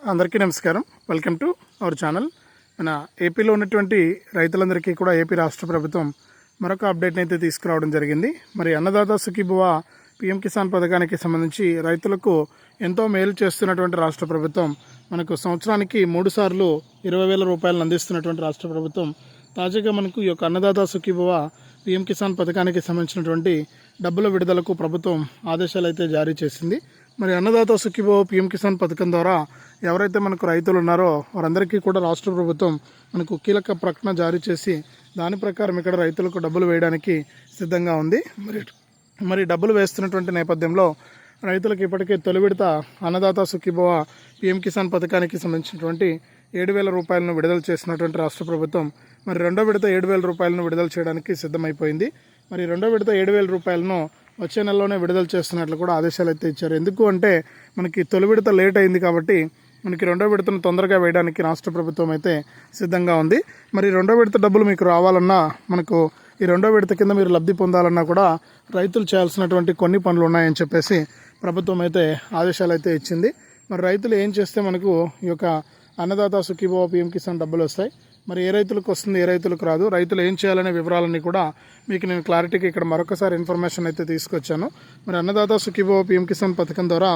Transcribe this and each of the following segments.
అందరికీ నమస్కారం. Welcome to our channel మన ఏపీలో ఉన్నటువంటి రైతులందరికీ కూడా ఏపీ రాష్ట్ర ప్రభుత్వం మరొక అప్డేట్ని అయితే తీసుకురావడం జరిగింది. మరి అన్నదాత సుఖీభువ పిఎం కిసాన్ పథకానికి సంబంధించి రైతులకు ఎంతో మేలు చేస్తున్నటువంటి రాష్ట్ర ప్రభుత్వం మనకు సంవత్సరానికి మూడు సార్లు ఇరవై వేల రూపాయలను అందిస్తున్నటువంటి రాష్ట్ర ప్రభుత్వం తాజాగా మనకు ఈ యొక్క అన్నదాత సుఖీభువ పిఎం కిసాన్ పథకానికి సంబంధించినటువంటి డబ్బుల విడుదలకు ప్రభుత్వం ఆదేశాలు అయితే జారీ చేసింది. మరి అన్నదాత సుఖీభవ పిఎం కిసాన్ పథకం ద్వారా ఎవరైతే మనకు రైతులు ఉన్నారో వారందరికీ కూడా రాష్ట్ర ప్రభుత్వం మనకు కీలక ప్రకటన జారీ చేసి దాని ప్రకారం ఇక్కడ రైతులకు డబ్బులు వేయడానికి సిద్ధంగా ఉంది. మరి మరి డబ్బులు వేస్తున్నటువంటి నేపథ్యంలో రైతులకు ఇప్పటికే తొలి విడత అన్నదాత సుఖీభవ పిఎం కిసాన్ పథకానికి సంబంధించినటువంటి ఏడు వేల రూపాయలను విడుదల చేసినటువంటి రాష్ట్ర ప్రభుత్వం మరి రెండో విడత ఏడు వేల రూపాయలను విడుదల చేయడానికి సిద్ధమైపోయింది. మరి రెండో విడత ఏడు వేల రూపాయలను వచ్చే నెలలోనే విడుదల చేస్తున్నట్లు కూడా ఆదేశాలు అయితే ఇచ్చారు. ఎందుకు అంటే మనకి తొలి విడత లేట్ అయింది కాబట్టి మనకి రెండో విడతను తొందరగా వేయడానికి రాష్ట్ర ప్రభుత్వం అయితే సిద్ధంగా ఉంది. మరి రెండో విడత డబ్బులు మీకు రావాలన్నా మనకు ఈ రెండో విడత కింద మీరు లబ్ధి పొందాలన్నా కూడా రైతులు చేయాల్సినటువంటి కొన్ని పనులు ఉన్నాయని చెప్పేసి ప్రభుత్వం అయితే ఆదేశాలు అయితే ఇచ్చింది. మరి రైతులు ఏం చేస్తే మనకు ఈ యొక్క అన్నదాత సుఖీభవ పిఎం కిసాన్ డబ్బులు వస్తాయి. మరి ఏ రైతులకు వస్తుంది ఏ రైతులకు రాదు? రైతులు ఏం చేయాలనే వివరాలన్నీ కూడా మీకు నేను క్లారిటీకి ఇక్కడ మరొకసారి ఇన్ఫర్మేషన్ అయితే తీసుకొచ్చాను. మరి అన్నదాత సుఖీభవ పిఎం కిసాన్ పథకం ద్వారా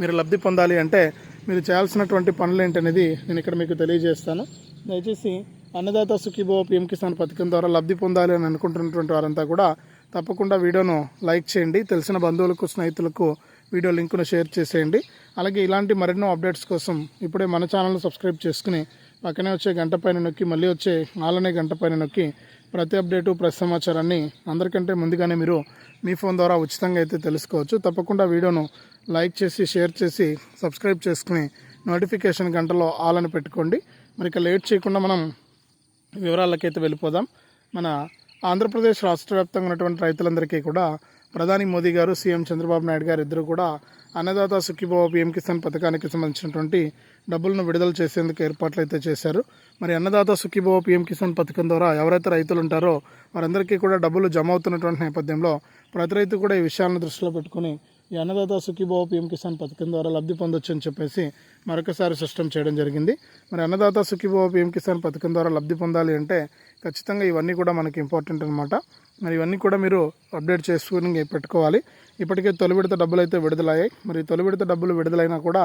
మీరు లబ్ధి పొందాలి అంటే మీరు చేయాల్సినటువంటి పనులు ఏంటనేది నేను ఇక్కడ మీకు తెలియజేస్తాను. దయచేసి అన్నదాత సుఖీభవ పిఎం కిసాన్ పథకం ద్వారా లబ్ధి పొందాలి అని అనుకుంటున్నటువంటి వారంతా కూడా తప్పకుండా వీడియోను లైక్ చేయండి. తెలిసిన బంధువులకు స్నేహితులకు వీడియో లింకును షేర్ చేసేయండి. అలాగే ఇలాంటి మరెన్నో అప్డేట్స్ కోసం ఇప్పుడే మన ఛానల్ను సబ్స్క్రైబ్ చేసుకుని పక్కనే వచ్చే గంట పైన నొక్కి మళ్ళీ వచ్చే నాలనే గంట పైన నొక్కి ప్రతి అప్డేటు ప్రతి సమాచారాన్ని అందరికంటే ముందుగానే మీరు మీ ఫోన్ ద్వారా ఉచితంగా అయితే తెలుసుకోవచ్చు. తప్పకుండా వీడియోను లైక్ చేసి షేర్ చేసి సబ్స్క్రైబ్ చేసుకుని నోటిఫికేషన్ గంటలో ఆల్ అని పెట్టుకోండి. మరి ఇక లేట్ చేయకుండా మనం వివరాలకైతే వెళ్ళిపోదాం. మన ఆంధ్రప్రదేశ్ రాష్ట్ర వ్యాప్తంగా ఉన్నటువంటి రైతులందరికీ కూడా ప్రధాని మోదీ గారు సీఎం చంద్రబాబు నాయుడు గారు ఇద్దరు కూడా అన్నదాత సుఖీభావ పిఎం కిసాన్ పథకానికి సంబంధించినటువంటి డబ్బులను విడుదల చేసేందుకు ఏర్పాట్లు అయితే చేశారు. మరి అన్నదాత సుఖీభావ పిఎం కిసాన్ పథకం ద్వారా ఎవరైతే రైతులు ఉంటారో వారందరికీ కూడా డబ్బులు జమ అవుతున్నటువంటి నేపథ్యంలో ప్రతి రైతు కూడా ఈ విషయాలను దృష్టిలో పెట్టుకుని ఈ అన్నదాత సుఖీభావ పిఎం కిసాన్ పథకం ద్వారా లబ్ధి పొందొచ్చు అని చెప్పేసి మరొకసారి స్పష్టం చేయడం జరిగింది. మరి అన్నదాత సుఖీభావ పిఎం కిసాన్ పథకం ద్వారా లబ్ధి పొందాలి అంటే ఖచ్చితంగా ఇవన్నీ కూడా మనకి ఇంపార్టెంట్ అనమాట మరి ఇవన్నీ కూడా మీరు అప్డేట్ చేసుకుని పెట్టుకోవాలి. ఇప్పటికే తొలి విడత డబ్బులు అయితే విడుదలయ్యాయి. మరి తొలి విడత డబ్బులు విడుదలైనా కూడా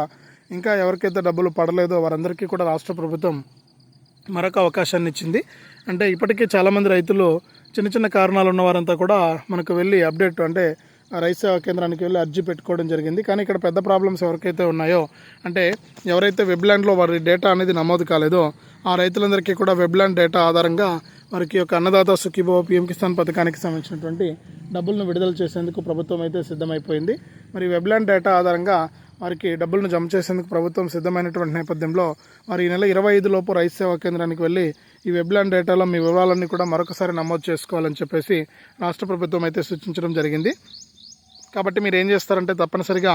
ఇంకా ఎవరికైతే డబ్బులు పడలేదో వారందరికీ కూడా రాష్ట్ర ప్రభుత్వం మరొక అవకాశాన్ని ఇచ్చింది. అంటే ఇప్పటికే చాలామంది రైతులు చిన్న చిన్న కారణాలు ఉన్న వారంతా కూడా మనకు వెళ్ళి అప్డేట్ అంటే రైతు సేవా కేంద్రానికి వెళ్ళి అర్జీ పెట్టుకోవడం జరిగింది. కానీ ఇక్కడ పెద్ద ప్రాబ్లమ్స్ ఎవరికైతే ఉన్నాయో అంటే ఎవరైతే వెబ్లాండ్లో వారి డేటా అనేది నమోదు కాలేదో ఆ రైతులందరికీ కూడా వెబ్లాండ్ డేటా ఆధారంగా వారికి యొక్క అన్నదాత సుఖీభవ పిఎం కిసాన్ పథకానికి సంబంధించినటువంటి డబ్బులను విడుదల చేసేందుకు ప్రభుత్వం అయితే సిద్ధమైపోయింది. మరి వెబ్లాండ్ డేటా ఆధారంగా వారికి డబ్బులను జమ చేసేందుకు ప్రభుత్వం సిద్ధమైనటువంటి నేపథ్యంలో వారి ఈ నెల ఇరవై ఐదు లోపు రైతు సేవా కేంద్రానికి వెళ్ళి ఈ వెబ్లాండ్ డేటాలో మీ వివరాలన్నీ కూడా మరొకసారి నమోదు చేసుకోవాలని చెప్పేసి రాష్ట్ర ప్రభుత్వం అయితే సూచించడం జరిగింది. కాబట్టి మీరు ఏం చేస్తారంటే తప్పనిసరిగా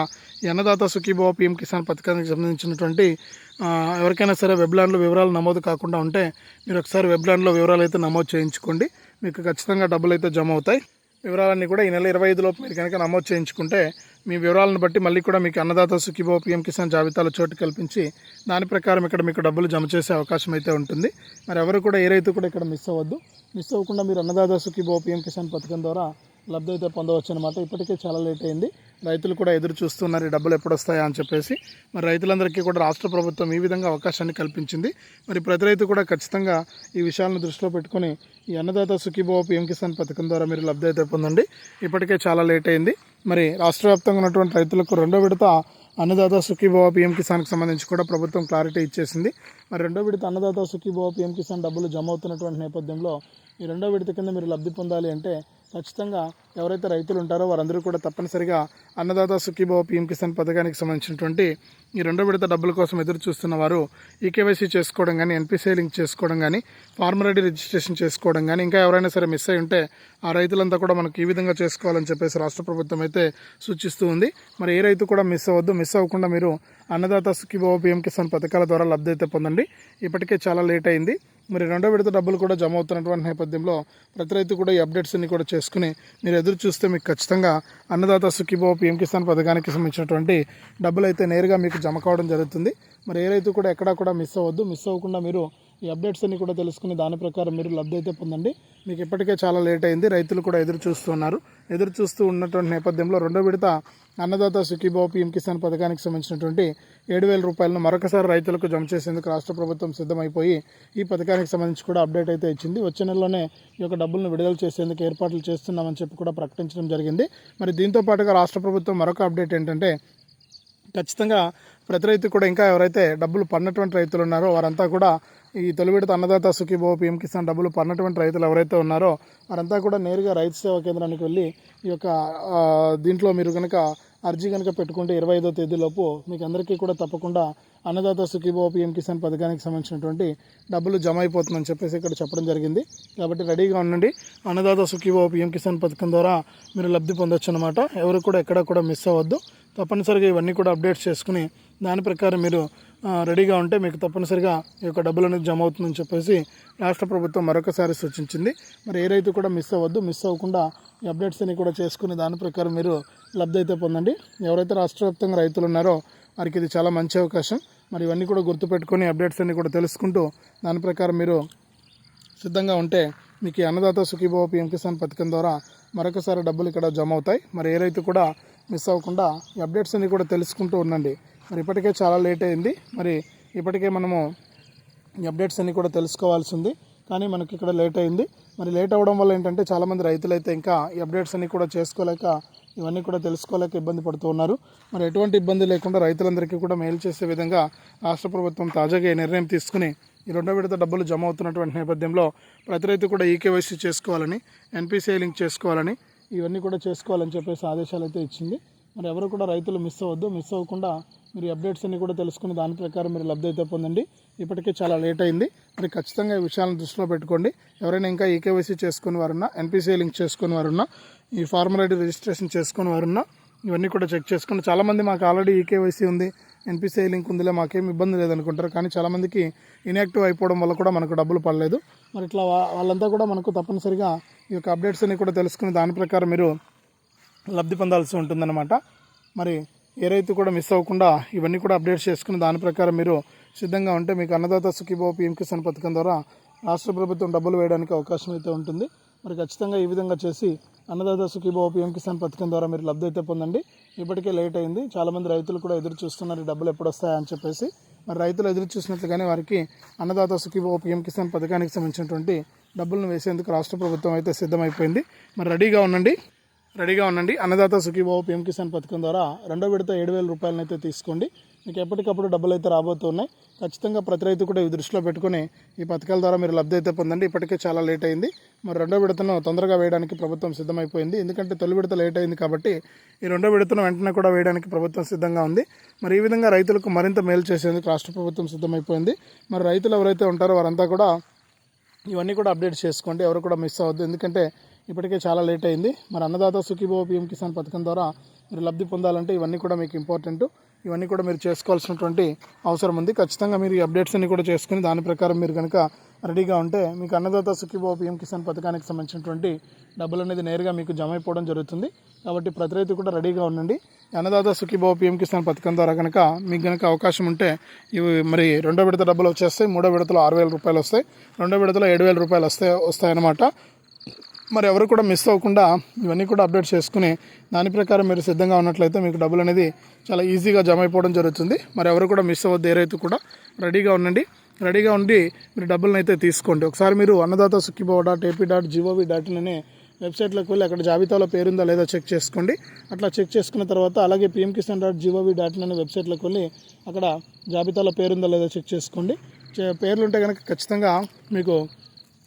అన్నదాత సుఖీభావ పిఎం కిసాన్ పథకానికి సంబంధించినటువంటి ఎవరికైనా సరే వెబ్లాండ్లో వివరాలు నమోదు కాకుండా ఉంటే మీరు ఒకసారి వెబ్లాండ్లో వివరాలు అయితే నమోదు చేయించుకోండి. మీకు ఖచ్చితంగా డబ్బులు అయితే జమ అవుతాయి. వివరాలన్నీ కూడా ఈ నెల ఇరవై ఐదులోపు మీరు కనుక నమోదు చేయించుకుంటే మీ వివరాలను బట్టి మళ్ళీ కూడా మీకు అన్నదాత సుఖీభవ పిఎం కిసాన్ జాబితాలో చోటు కల్పించి దాని ప్రకారం ఇక్కడ మీకు డబ్బులు జమ చేసే అవకాశం అయితే ఉంటుంది. మరి ఎవరు కూడా ఏ రైతు కూడా ఇక్కడ మిస్ అవ్వద్దు. మిస్ అవ్వకుండా మీరు అన్నదాత సుఖీభవ పిఎం కిసాన్ పథకం ద్వారా లబ్ధి అయితే పొందవచ్చు అనమాట ఇప్పటికే చాలా లేట్ అయింది. రైతులు కూడా ఎదురు చూస్తున్నారు ఈ డబ్బులు ఎప్పుడు వస్తాయా అని చెప్పేసి. మరి రైతులందరికీ కూడా రాష్ట్ర ప్రభుత్వం ఈ విధంగా అవకాశాన్ని కల్పించింది. మరి ప్రతి రైతు కూడా ఖచ్చితంగా ఈ విషయాలను దృష్టిలో పెట్టుకొని ఈ అన్నదాత సుఖీభావ పిఎం కిసాన్ పథకం ద్వారా మీరు లబ్ధి అయితే పొందండి. ఇప్పటికే చాలా లేట్ అయింది. మరి రాష్ట్ర వ్యాప్తంగా ఉన్నటువంటి రైతులకు రెండో విడత అన్నదాత సుఖీభావ పిఎం కిసాన్కి సంబంధించి కూడా ప్రభుత్వం క్లారిటీ ఇచ్చేసింది. మరి రెండో విడత అన్నదాత సుఖీభావ పిఎం కిసాన్ డబ్బులు జమ అవుతున్నటువంటి నేపథ్యంలో ఈ రెండో విడత కింద మీరు లబ్ధి పొందాలి అంటే ఖచ్చితంగా ఎవరైతే రైతులు ఉంటారో వారందరూ కూడా తప్పనిసరిగా అన్నదాత సుఖీభావ పీఎం కిసాన్ పథకానికి సంబంధించినటువంటి ఈ రెండో విడత డబ్బుల కోసం ఎదురు చూస్తున్న వారు ఈకేవైసీ చేసుకోవడం కానీ ఎన్పిసిఐ లింక్ చేసుకోవడం కానీ ఫార్మర్ ఐడి రిజిస్ట్రేషన్ చేసుకోవడం కానీ ఇంకా ఎవరైనా సరే మిస్ అయి ఉంటే ఆ రైతులంతా కూడా మనకు ఈ విధంగా చేసుకోవాలని చెప్పేసి రాష్ట్ర ప్రభుత్వం అయితే సూచిస్తూ ఉంది. మరి ఏ రైతు కూడా మిస్ అవ్వద్దు. మిస్ అవ్వకుండా మీరు అన్నదాత సుఖీభవ పిఎం కిసాన్ పథకాల ద్వారా లబ్ధి అయితే పొందండి. ఇప్పటికే చాలా లేట్ అయింది. మరి రెండో విడత డబ్బులు కూడా జమ అవుతున్నటువంటి నేపథ్యంలో ప్రతి రైతు కూడా ఈ అప్డేట్స్ అన్ని కూడా చేసుకుని మీరు ఎదురు చూస్తే మీకు ఖచ్చితంగా అన్నదాత సుఖీభావ పిఎం కిసాన్ పథకానికి సంబంధించినటువంటి డబ్బులు అయితే నేరుగా మీకు జమ కావడం జరుగుతుంది. మరి ఏ రైతు కూడా ఎక్కడా కూడా మిస్ అవ్వద్దు. మిస్ అవ్వకుండా మీరు ఈ అప్డేట్స్ అన్ని కూడా తెలుసుకుని దాని ప్రకారం మీరు లబ్ధి అయితే పొందండి. మీకు ఇప్పటికే చాలా లేట్ అయింది. రైతులు కూడా ఎదురు చూస్తున్నారు ఎదురు చూస్తూ ఉన్నటువంటి నేపథ్యంలో రెండో విడత అన్నదాత సుఖీబాబు పీఎం కిసాన్ పథకానికి సంబంధించినటువంటి ఏడు వేల రూపాయలను మరొకసారి రైతులకు జమ చేసేందుకు రాష్ట్ర ప్రభుత్వం సిద్ధమైపోయి ఈ పథకానికి సంబంధించి కూడా అప్డేట్ అయితే ఇచ్చింది. వచ్చే నెలలోనే ఈ యొక్క డబ్బులను విడుదల చేసేందుకు ఏర్పాట్లు చేస్తున్నామని చెప్పి కూడా ప్రకటించడం జరిగింది. మరి దీంతో పాటుగా రాష్ట్ర ప్రభుత్వం మరొక అప్డేట్ ఏంటంటే ఖచ్చితంగా ప్రతి రైతు కూడా ఇంకా ఎవరైతే డబ్బులు పడినటువంటి రైతులు ఉన్నారో వారంతా కూడా ఈ తొలి విడత అన్నదాత సుఖీభావ పీఎం కిసాన్ డబ్బులు పడినటువంటి రైతులు ఎవరైతే ఉన్నారో వారంతా కూడా నేరుగా రైతు సేవా కేంద్రానికి వెళ్ళి ఈ యొక్క దీంట్లో మీరు కనుక అర్జీ కనుక పెట్టుకుంటే ఇరవై ఐదో తేదీలోపు మీకు అందరికీ కూడా తప్పకుండా అన్నదాత సుఖీభావ పీఎం కిసాన్ పథకానికి సంబంధించినటువంటి డబ్బులు జమ అయిపోతుందని చెప్పేసి ఇక్కడ చెప్పడం జరిగింది. కాబట్టి రెడీగా ఉండండి. అన్నదాత సుఖీభావ పీఎం కిసాన్ పథకం ద్వారా మీరు లబ్ధి పొందొచ్చు అనమాట ఎవరు కూడా ఎక్కడ కూడా మిస్ అవ్వద్దు. తప్పనిసరిగా ఇవన్నీ కూడా అప్డేట్స్ చేసుకుని దాని ప్రకారం మీరు రెడీగా ఉంటే మీకు తప్పనిసరిగా ఈ యొక్క డబ్బులు అనేది జమ అవుతుందని చెప్పేసి రాష్ట్ర ప్రభుత్వం మరొకసారి సూచించింది. మరి ఏ రైతు కూడా మిస్ అవ్వద్దు మిస్ అవ్వకుండా ఈ అప్డేట్స్ అన్ని కూడా చేసుకుని దాని ప్రకారం మీరు లబ్ధి అయితే పొందండి. ఎవరైతే రాష్ట్ర వ్యాప్తంగా రైతులు ఉన్నారో వారికి ఇది చాలా మంచి అవకాశం. మరి ఇవన్నీ కూడా గుర్తుపెట్టుకొని అప్డేట్స్ అన్ని కూడా తెలుసుకుంటూ దాని ప్రకారం మీరు సిద్ధంగా ఉంటే మీకు అన్నదాత సుఖీభవ పీఎం కిసాన్ పథకం ద్వారా మరొకసారి డబ్బులు ఇక్కడ జమ అవుతాయి. మరి ఏ రైతు కూడా మిస్ అవ్వకుండా ఈ అప్డేట్స్ అన్ని కూడా తెలుసుకుంటూ ఉండండి. మరి ఇప్పటికే చాలా లేట్ అయింది. మరి ఇప్పటికే మనము ఈ అప్డేట్స్ అన్నీ కూడా తెలుసుకోవాల్సి ఉంది కానీ మనకి ఇక్కడ లేట్ అయింది. మరి లేట్ అవ్వడం వల్ల ఏంటంటే చాలామంది రైతులు అయితే ఇంకా ఈ అప్డేట్స్ అన్నీ కూడా చేసుకోలేక ఇవన్నీ కూడా తెలుసుకోలేక ఇబ్బంది పడుతూ ఉన్నారు. మరి ఎటువంటి ఇబ్బంది లేకుండా రైతులందరికీ కూడా మేలు చేసే విధంగా రాష్ట్ర ప్రభుత్వం తాజాగా ఈ నిర్ణయం తీసుకుని ఈ రెండో విడత డబ్బులు జమ అవుతున్నటువంటి నేపథ్యంలో ప్రతి రైతు కూడా ఈకేవైసీ చేసుకోవాలని ఎన్పిసిఐ లింక్ చేసుకోవాలని ఇవన్నీ కూడా చేసుకోవాలని చెప్పేసి ఆదేశాలు అయితే ఇచ్చింది. మరి ఎవరు కూడా రైతులు మిస్ అవ్వద్దు. మిస్ అవ్వకుండా మీరు అప్డేట్స్ అన్ని కూడా తెలుసుకుని దాని ప్రకారం మీరు లబ్ధి అయితే పొందండి. ఇప్పటికే చాలా లేట్ అయింది. మరి ఖచ్చితంగా ఈ విషయాలను దృష్టిలో పెట్టుకోండి. ఎవరైనా ఇంకా ఈకేవైసీ చేసుకుని వారున్నా ఎన్పిసిఐ లింక్ చేసుకుని వారున్నా ఈ ఫార్మర్ ఐడి రిజిస్ట్రేషన్ చేసుకుని వారున్నా ఇవన్నీ కూడా చెక్ చేసుకోండి. చాలామంది మాకు ఆల్రెడీ ఈకేవైసీ ఉంది ఎన్పిసిఐ లింక్ ఉందిలే మాకేం ఇబ్బంది లేదనుకుంటారు. కానీ చాలామందికి ఇన్యాక్టివ్ అయిపోవడం వల్ల కూడా మనకు డబ్బులు పడలేదు. మరి ఇట్లా వాళ్ళంతా కూడా మనకు తప్పనిసరిగా ఈ యొక్క అప్డేట్స్ అన్ని కూడా తెలుసుకుని దాని ప్రకారం మీరు లబ్ధి పొందాల్సి ఉంటుందన్నమాట. మరి ఏ రైతు కూడా మిస్ అవ్వకుండా ఇవన్నీ కూడా అప్డేట్స్ చేసుకుని దాని ప్రకారం మీరు సిద్ధంగా ఉంటే మీకు అన్నదాత సుఖీభావ పీఎం కిసాన్ పథకం ద్వారా రాష్ట్ర ప్రభుత్వం డబ్బులు వేయడానికి అవకాశం అయితే ఉంటుంది. మరి ఖచ్చితంగా ఈ విధంగా చేసి అన్నదాత సుఖీభావ పీఎం కిసాన్ పథకం ద్వారా మీరు లబ్ధి అయితే పొందండి. ఇప్పటికే లేట్ అయింది. చాలామంది రైతులు కూడా ఎదురు చూస్తున్నారు ఈ డబ్బులు ఎప్పుడు వస్తాయని చెప్పేసి. మరి రైతులు ఎదురు చూసినట్లుగానే వారికి అన్నదాత సుఖీభావ పీఎం కిసాన్ పథకానికి సంబంధించినటువంటి డబ్బులను వేసేందుకు రాష్ట్ర ప్రభుత్వం అయితే సిద్ధమైపోయింది. మరి రెడీగా ఉండండి. రెడీగా ఉండండి. అన్నదాత సుఖీబాబు పిఎం కిసాన్ పథకం ద్వారా రెండో విడత ఏడు వేల రూపాయలను అయితే తీసుకోండి. మీకు ఎప్పటికప్పుడు డబ్బులు అయితే రాబోతున్నాయి. ఖచ్చితంగా ప్రతి రైతు కూడా ఇవి దృష్టిలో పెట్టుకుని ఈ పథకాల ద్వారా మీరు లబ్ధి అయితే పొందండి. ఇప్పటికే చాలా లేట్ అయింది. మరి రెండో విడతను తొందరగా వేయడానికి ప్రభుత్వం సిద్ధమైపోయింది. ఎందుకంటే తొలి విడత లేట్ అయింది కాబట్టి ఈ రెండో విడతను వెంటనే కూడా వేయడానికి ప్రభుత్వం సిద్ధంగా ఉంది. మరి ఈ విధంగా రైతులకు మరింత మేలు చేసేందుకు రాష్ట్ర ప్రభుత్వం సిద్ధమైపోయింది. మరి రైతులు ఎవరైతే ఉంటారో వారంతా కూడా ఇవన్నీ కూడా అప్డేట్ చేసుకోండి. ఎవరు కూడా మిస్ అవ్వద్దు. ఎందుకంటే ఇప్పటికే చాలా లేట్ అయింది. మరి అన్నదాత సుఖీభావ పీఎం కిసాన్ పథకం ద్వారా మీరు లబ్ధి పొందాలంటే ఇవన్నీ కూడా మీకు ఇంపార్టెంట్ ఇవన్నీ కూడా మీరు చేసుకోవాల్సినటువంటి అవసరం ఉంది. ఖచ్చితంగా మీరు ఈ అప్డేట్స్ అన్ని కూడా చేసుకుని దాని ప్రకారం మీరు కనుక రెడీగా ఉంటే మీకు అన్నదాత సుఖీభావ పిఎం కిసాన్ పథకానికి సంబంధించినటువంటి డబ్బులు అనేది నేరుగా మీకు జమ అయిపోవడం జరుగుతుంది. కాబట్టి ప్రతి రైతు కూడా రెడీగా ఉండండి. అన్నదాత సుఖీభావ పీఎం కిసాన్ పథకం ద్వారా కనుక మీకు కనుక అవకాశం ఉంటే ఇవి మరి రెండో విడత డబ్బులు వచ్చేస్తాయి. మూడో విడతలో ఆరు వేల రూపాయలు వస్తాయి. రెండో విడతలో ఏడు వేల రూపాయలు వస్తాయి వస్తాయన్నమాట. మరి ఎవరు కూడా మిస్ అవ్వకుండా ఇవన్నీ కూడా అప్డేట్ చేసుకుని దాని ప్రకారం మీరు సిద్ధంగా ఉన్నట్లయితే మీకు డబ్బులు అనేది చాలా ఈజీగా జమ అయిపోవడం జరుగుతుంది. మరి ఎవరు కూడా మిస్ అవ్వద్దు ఏరైతే కూడా రెడీగా ఉండండి. రెడీగా ఉండి మీరు డబ్బులను అయితే తీసుకోండి. ఒకసారి మీరు Annadata Sukhibhava dot AP dot G O V dot in అనే వెబ్సైట్లోకి వెళ్ళి అక్కడ జాబితాలో పేరుందా లేదా చెక్ చేసుకోండి. అట్లా చెక్ చేసుకున్న తర్వాత అలాగే PM Kisan dot G O V dot in అనే వెబ్సైట్లోకి వెళ్ళి అక్కడ జాబితాలో పేరుందా లేదా చెక్ చేసుకోండి. చే- పేర్లు ఉంటే కనుక ఖచ్చితంగా మీకు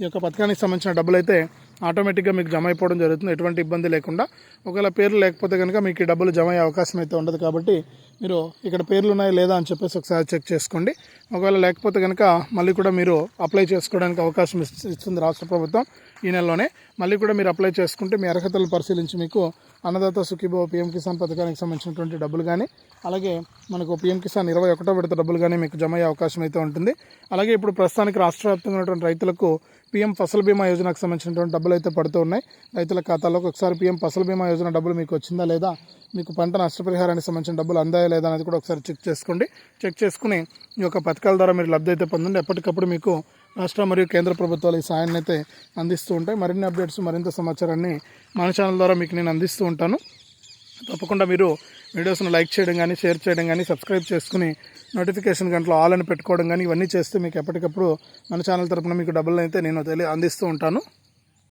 ఈ యొక్క పథకానికి సంబంధించిన డబ్బులు అయితే ఆటోమేటిక్గా మీకు జమ అయిపోవడం జరుగుతుంది. ఎటువంటి ఇబ్బంది లేకుండా. ఒకవేళ పేర్లు లేకపోతే కనుక మీకు డబ్బులు జమ అయ్యే అవకాశం అయితే ఉండదు కాబట్టి మీరు ఇక్కడ పేర్లు ఉన్నాయా లేదా అని చెప్పేసి ఒకసారి చెక్ చేసుకోండి. ఒకవేళ లేకపోతే కనుక మళ్ళీ కూడా మీరు అప్లై చేసుకోవడానికి అవకాశం ఇస్తుంది రాష్ట్ర ప్రభుత్వం ఈ నెలలోనే. మళ్ళీ కూడా మీరు అప్లై చేసుకుంటే మీ అర్హతలు పరిశీలించి మీకు అన్నదాత సుఖీభావ పిఎం కిసాన్ పథకానికి సంబంధించినటువంటి డబ్బులు కానీ అలాగే మనకు పిఎం కిసాన్ ఇరవై ఒకటో విడత డబ్బులు కానీ మీకు జమ అయ్యే అవకాశం అయితే ఉంటుంది. అలాగే ఇప్పుడు ప్రస్తుతానికి రాష్ట్ర వ్యాప్తంగా ఉన్నటువంటి రైతులకు పీఎం ఫసల్ బీమా యోజనకు సంబంధించినటువంటి డబ్బులు అయితే పడుతూ ఉన్నాయి. రైతుల ఖాతాలోకి ఒకసారి పీఎం ఫసల్ బీమా యోజన డబ్బులు మీకు వచ్చిందా లేదా మీకు పంట నష్టపరిహారానికి సంబంధించిన డబ్బులు అందాయా లేదా అనేది కూడా ఒకసారి చెక్ చేసుకోండి. చెక్ చేసుకుని ఈ యొక్క పథకాల ద్వారా మీరు లబ్ధి అయితే పొందండి. ఎప్పటికప్పుడు మీకు రాష్ట్ర మరియు కేంద్ర ప్రభుత్వాలు ఈ సాయాన్ని అయితే అందిస్తూ ఉంటాయి. మరిన్ని అప్డేట్స్ మరింత సమాచారాన్ని మన ఛానల్ ద్వారా మీకు నేను అందిస్తూ ఉంటాను. తప్పకుండా మీరు వీడియోస్ను లైక్ చేయడం కానీ షేర్ చేయడం కానీ సబ్స్క్రైబ్ చేసుకుని నోటిఫికేషన్ గంటలో ఆల్ అని పెట్టుకోవడం కానీ ఇవన్నీ చేస్తే మీకు ఎప్పటికప్పుడు మన ఛానల్ తరపున మీకు డబ్బులు అయితే నేను తెలియ అందిస్తూ ఉంటాను.